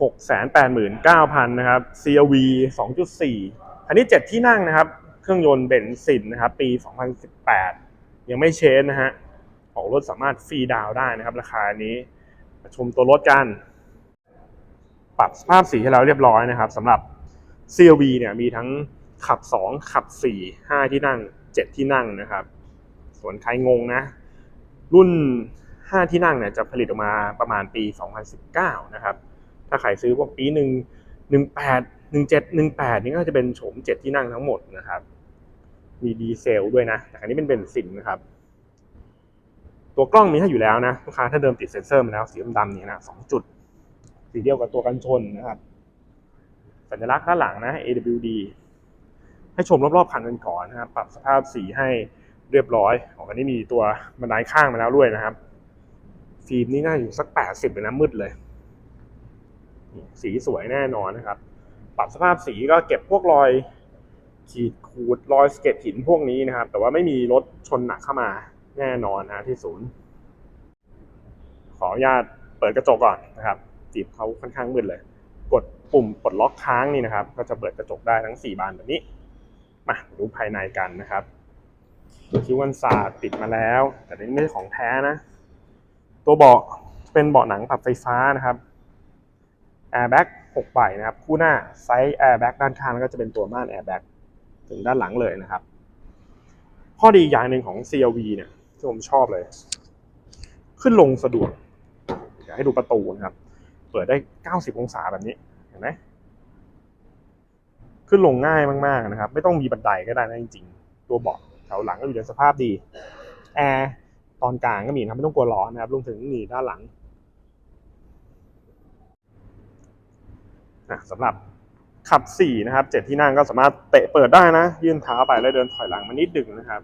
689,000นะครับ CRV 2.4 คันนี้ 7 ที่นั่งนะครับ เครื่องยนต์เบนซินนะครับ ปี 2018 ยังไม่เชนนะฮะ ออกรถสามารถฟรีดาวได้นะครับ ราคานี้มาชมตัวรถกัน ปรับสภาพสีให้เราเรียบร้อยนะครับสำหรับ CRV เนี่ยมีทั้งขับ 2 ขับ 4 5 ที่นั่ง 7 ที่นั่งนะครับ ส่วนใครงงนะ รุ่น 5 ที่นั่งเนี่ยจะผลิตออกมาประมาณปี 2019 นะครับ ถ้าใครซื้อพวกปีหนึ่งหนึ่งแปดหนึ่งเจ็ดหนึ่งแปดนี่ก็จะเป็นโฉมเจ็ดที่นั่งทั้งหมดนะครับ มีดีเซลด้วยนะแต่อันนี้เป็นเบนซินนะครับ ตัวกล้องมีให้อยู่แล้วนะลูกค้าถ้าเดิมติดเซ็นเซอร์มาแล้วสีดำๆนี่นะสองจุด สีเดียวกับตัวกันชนนะครับ สัญลักษณ์ด้านหลังนะ AWD ให้ชมรอบๆคันกันก่อนนะครับ ปรับสภาพสีให้เรียบร้อยออันนี้มีตัวบันไดข้างมาแล้วด้วยนะครับ ฟิล์มนี่น่าอยู่สัก80เลยนะมืดเลย สีสวยแน่นอนนะครับ ปรับสภาพสีก็เก็บพวกรอยขีดขูดรอยสเก็ตหินพวกนี้นะครับ แต่ว่าไม่มีรถชนหนักเข้ามาแน่นอนนะที่ศูนย์ ขออนุญาตเปิดกระจกก่อนนะครับจีบเขาค่อนข้างมืดเลย กดปุ่มปลดล็อกค้างนี่นะครับ ก็จะเปิดกระจกได้ทั้ง 4 บานแบบนี้ มาดูภายในกันนะครับคิววันศาสตร์ติดมาแล้ว แต่นี่ไม่ใช่ของแท้นะ ตัวเบาะเป็นเบาะหนังปรับไฟฟ้านะครับ แอร์แบ็ก6ใบนะครับคู่หน้าไซส์แอร์แบ็กด้านข้างแล้วก็จะเป็นตัวม่านแอร์แบ็กถึงด้านหลังเลยนะครับ ข้อดีอย่างหนึ่งของ CLV เนี่ยที่ผมชอบเลย ขึ้นลงสะดวกอยากให้ดูประตูนะครับ เปิดได้ 90 องศาแบบนี้เห็นไหมขึ้นลงง่ายมากๆนะครับ ไม่ต้องมีบันไดก็ได้นะจริงๆ ตัวเบาะแถวหลังก็อยู่ในสภาพดีแอร์ตอนกลางก็มีนะครับไม่ต้องกลัวร้อนนะครับรวมถึงนี่ด้านหลัง นะสำหรับขับ4นะครับ7ที่นั่งก็สามารถเตะเปิดได้นะ ยื่นเท้าไปแล้วเดินถอยหลังมานิดดึงนะครับ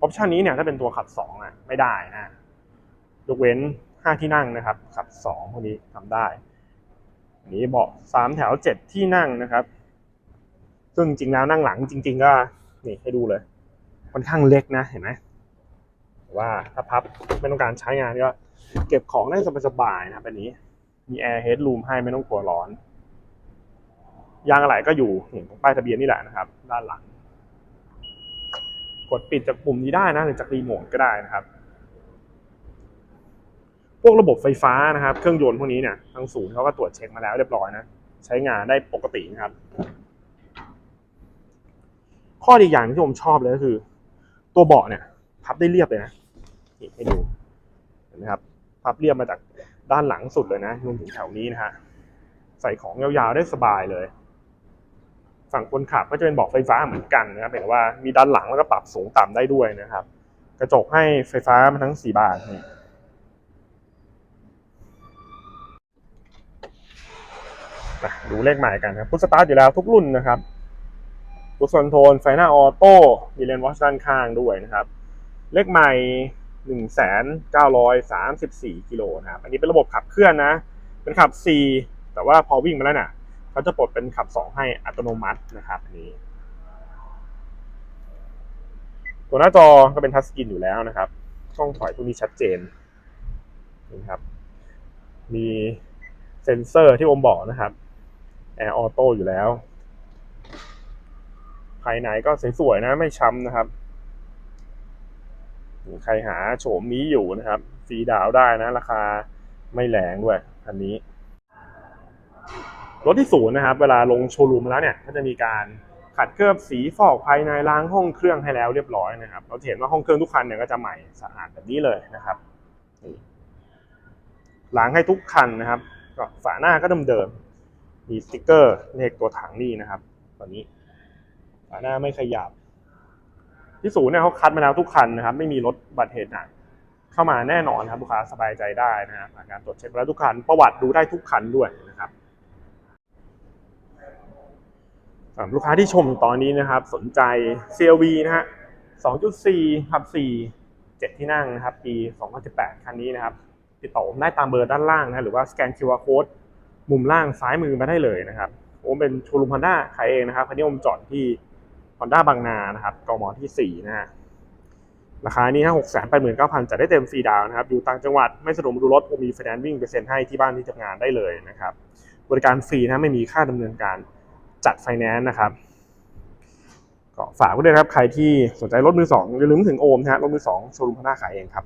ออปชันนี้เนี่ยถ้าเป็นตัวขับ2อะไม่ได้นะยกเว้น 5 ที่นั่งนะครับ ขับ2พวกนี้ทำได้อันนี้เบาะ3แถว 7 ที่นั่งนะครับ ซึ่งจริงแล้วนั่งหลังจริง ๆ ก็นี่ให้ดูเลยค่อนข้างเล็กนะเห็นไหมแต่ว่าถ้าพับไม่ต้องการใช้งานก็เก็บของได้สบายๆนะครับอันนี้ มีแอร์เฮดรูมให้ไม่ต้องกลัวร้อน ยางอะไรก็อยู่เห็นตรงป้ายทะเบียนนี่แหละนะครับ ด้านหลัง กดปิดจากปุ่มนี้ได้นะหรือจากรีโมทก็ได้นะครับ พวกระบบไฟฟ้านะครับ เครื่องยนต์พวกนี้เนี่ยทางศูนย์เขาก็ตรวจเช็คมาแล้วเรียบร้อยนะใช้งานได้ปกตินะครับ ข้อดีอย่างที่ผมชอบเลยก็คือ ตัวเบาะเนี่ย พับได้เรียบเลยนะนี่ให้ดูเห็นไหมครับ พับเรียบมาจาก ด้านหลังสุดเลยนะรวมถึงแถวนี้นะฮะใส่ของยาวๆได้สบายเลย ฝั่งคนขับก็จะเป็นบาะไฟฟ้าเหมือนกันนะครับแต่ว่ามีด้านหลังแล้วก็ปรับสูงต่ำได้ด้วยนะครับ กระจกให้ไฟฟ้ามาทั้งสี่บานนี่ดูเลขใหม่กันครับพุทสตาร์ทอยู่แล้วทุกรุ่นนะครับพุทคอนโทรลไฟหน้าออโต้มีเลนวอชด้านข้างด้วยนะครับ เลขใหม่ หนึ่งแสนเก้าร้อยสามสิบสี่กิโลนะครับ อันนี้เป็นระบบขับเคลื่อนนะ เป็นขับ C แต่ว่าพอวิ่งมาแล้วเนี่ยเขาจะปลดเป็นขับ 2 ให้อัตโนมัตินะครับนี้ ตัวหน้าจอก็เป็นทัชสกรีนอยู่แล้วนะครับ ช่องถอยพวนี้ชัดเจนนี่ครับ มีเซ็นเซอร์ที่ผมบอกนะครับแอร์ออโต้อยู่แล้ว ภายในก็สวยๆนะไม่ช้ำนะครับ ใครหาโฉมนี้อยู่นะครับฟรีดาวได้นะ ราคาไม่แรงด้วยคันนี้รถที่ศูนย์นะครับ เวลาลงโชว์รูมแล้วเนี่ยก็จะมีการขัดเคลือบสีฟอกภายในล้างห้องเครื่องให้แล้วเรียบร้อยนะครับ เราเห็นว่าห้องเครื่องทุกคันเนี่ยก็จะใหม่สะอาดแบบนี้เลยนะครับล้างให้ทุกคันนะครับ ก็ฝาหน้าก็เดิมๆมีสติกเกอร์เลขตัวถังนี่นะครับ ตอนนี้ฝาหน้าไม่ขยับ ที่ศูนย์เนี่ยเขาคัดมาแล้วทุกคันนะครับ ไม่มีรถบัตรเหตุหนักเข้ามาแน่นอนครับลูกค้าสบายใจได้นะครับการตรวจเช็คมาแล้วทุกคันประวัติดูได้ทุกคันด้วยนะครับสำหรับลูกค้าที่ชมตอนนี้นะครับ สนใจ CLV นะฮะ 2.4ขับ 4 7 ที่นั่งนะครับ ปี 2018 คันนี้นะครับ ติดต่อผมได้ตามเบอร์ด้านล่างนะหรือว่าสแกน QR Code มุมล่างซ้ายมือมาได้เลยนะครับผมเป็นโชลูมฮอนด้าขายเองนะครับคันนี้ผมจอดที่ ฮอนด้าบางนานะครับกมที่4นะฮะราคานี้ฮะหกแสนแปดหมื่นเก้าพันจะได้เต็มฟรีดาวน์นะครับ อยู่ต่างจังหวัดไม่สะดวกมาดูรถผมมีไฟแนนซ์วิ่งไปเซ็นให้ที่บ้านที่ทำงานได้เลยนะครับ บริการฟรีนะไม่มีค่าดำเนินการจัดไฟแนนซ์นะครับ ก็ฝากไว้ด้วยครับ ใครที่สนใจรถมือสองอย่าลืมถึงโอมนะฮะรถมือสองโชว์รูมพน้าขายเองครับ